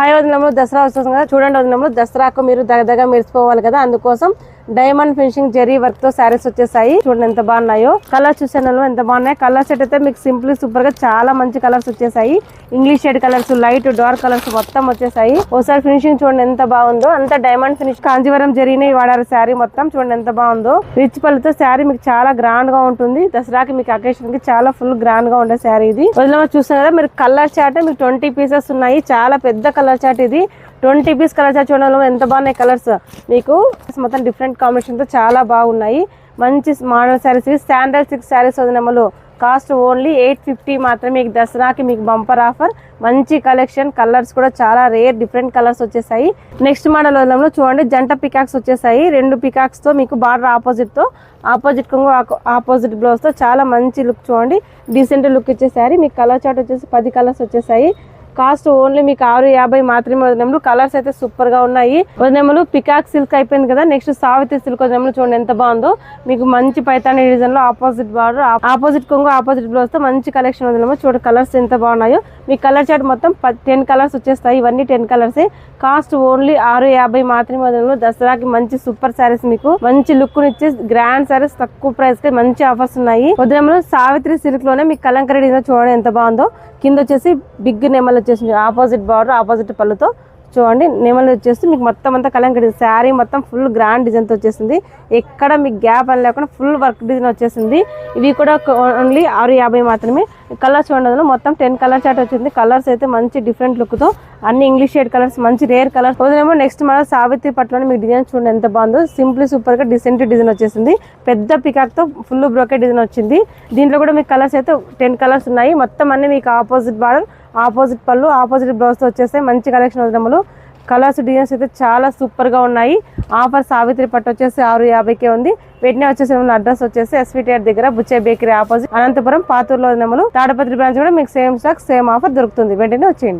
Hi వదినములు Dasara వస్తుంది కదా చూడండి వదినములు దసరాకు మీరు దగ్గర మెరిసిపోవాలి కదా అందుకోసం డైమండ్ ఫినిషింగ్ జెరీ వర్క్తో శారీస్ వచ్చేసాయి. చూడండి ఎంత బాగున్నాయో. కలర్స్ చూసాను ఎంత బాగున్నాయి. కలర్ సెట్ అయితే మీకు సింపుల్ సూపర్గా చాలా మంచి కలర్స్ వచ్చేసాయి. English shade colours light dark colours మొత్తం వచ్చేసాయి. ఒకసారి ఫినిషింగ్ చూడండి ఎంత బాగుందో. అంత డైమండ్ ఫినిష్ కాంజీవరం జరీనే వాడారు శారీ మొత్తం చూడండి ఎంత బాగుందో. రిచ్ పళ్ళతో శారీ మీకు చాలా గ్రాండ్గా ఉంటుంది. దసరాకి మీకు అకేషన్కి చాలా ఫుల్ గ్రాండ్గా ఉండే శారీ ఇది. వదిలేమో చూస్తున్నారు కదా మీరు కలర్ చాట్ మీకు ట్వంటీ పీసెస్ ఉన్నాయి. చాలా పెద్ద కలర్ కలర్ చాట్ ఇది. ట్వంటీ పీస్ కలర్ చాట్ చూడడంలో ఎంత బాగున్నాయి కలర్స్ మీకు మొత్తం డిఫరెంట్ కాంబినేషన్తో చాలా బాగున్నాయి. మంచి model sarees sandal six sarees వదినమ్మలు cost only eight fifty మాత్రమే మీకు దసరాకి మీకు బంపర్ ఆఫర్ మంచి కలెక్షన్ కలర్స్ కూడా చాలా రేర్ డిఫరెంట్ కలర్స్ వచ్చేసాయి. నెక్స్ట్ మోడల్ వదలంలో చూడండి జంట పికాక్స్ వచ్చేసాయి. రెండు పికాక్స్తో మీకు బార్డర్ ఆపోజిట్తో ఆపోజిట్ కొంగు ఆపోజిట్ బ్లౌజ్తో చాలా మంచి లుక్ చూడండి. డీసెంట్ లుక్ ఇచ్చేసారి మీకు కలర్ చార్ట్ వచ్చేసి పది కలర్స్ వచ్చేసాయి. కాస్ట్ ఓన్లీ మీకు ఆరు యాభై మాత్రమే వదినములు కలర్స్ అయితే సూపర్గా ఉన్నాయి వదినములు పికాక్ సిల్క్ అయిపోయింది కదా నెక్స్ట్ సావిత్రి సిల్క్ వదినములు చూడండి ఎంత బాగుందో. మీకు మంచి పైతాని డిజైన్లో ఆపోజిట్ బార్డర్ ఆపోజిట్ కొంగు ఆపోజిట్ బ్లౌజ్తో మంచి కలెక్షన్ వదినము చూడండి కలర్స్ ఎంత బాగున్నాయో. మీ కలర్ చార్ట్ మొత్తం టెన్ కలర్స్ వచ్చేస్తాయి. ఇవన్నీ టెన్ కలర్స్ కాస్ట్ ఓన్లీ ఆరు యాభై మాత్రమే వదినములు దసరాకి మంచి సూపర్ శారీస్ మీకు. మంచి లుక్ ఇచ్చే గ్రాండ్ శారీస్ తక్కువ ప్రైస్కి మంచి ఆఫర్స్ ఉన్నాయి. వదినములు సావిత్రి సిల్క్లోనే మీకు కలంకరీ డిజైన్ చూడండి ఎంత బాగుందో. కింద వచ్చేసి బిగ్ నెమల వచ్చేసి ఆపోజిట్ బార్డర్ ఆపోజిట్ పళ్ళుతో చూడండి. నెమలి వచ్చేసి మీకు మొత్తం అంతా కలంకరీ శారీ మొత్తం ఫుల్ గ్రాండ్ డిజైన్తో వచ్చేసింది. ఎక్కడ మీకు గ్యాప్ అని లేకుండా ఫుల్ వర్క్ డిజైన్ వచ్చేసింది. ఇవి కూడా ఓన్లీ ఆరు యాభై మాత్రమే. కలర్స్ చూడండి మొత్తం టెన్ కలర్ చాట్ వచ్చింది. కలర్స్ అయితే మంచి డిఫరెంట్ లుక్తో అన్ని ఇంగ్లీష్ షేడ్ కలర్స్ మంచి రేర్ కలర్స్ వదిలేమో నెక్స్ట్ మన సావిత్రి పట్ల మీకు డిజైన్ చూడండి ఎంత బాగుందో. సింపుల్ సూపర్గా డిసెంట్ డిజైన్ వచ్చేసింది. పెద్ద పికాక్తో ఫుల్ బ్రోకెట్ డిజైన్ వచ్చింది. దీంట్లో కూడా మీకు కలర్స్ అయితే టెన్ కలర్స్ ఉన్నాయి. మొత్తం అన్ని మీకు ఆపోజిట్ బార్డర్ ఆపోజిట్ పళ్ళు ఆపోజిట్ బ్లౌజ్తో వచ్చేస్తే మంచి కలెక్షన్ వదిలేములు కలర్స్ డిజైన్స్ అయితే చాలా సూపర్గా ఉన్నాయి. ఆఫర్ సావిత్రి పట్టు వచ్చేసి ఆరు యాభైకే ఉంది. వెంటనే వచ్చేసి అడ్రస్ వచ్చేసి ఎస్విటిఆర్ దగ్గర బుచ్చే బేకరీ ఆపోజిట్. అనంతపురం పాతూరులో నెమలు తాడపత్రి బ్రాంచ్ కూడా మీకు సేమ్ స్టాక్ సేమ్ ఆఫర్ దొరుకుతుంది. వెంటనే వచ్చేయండి.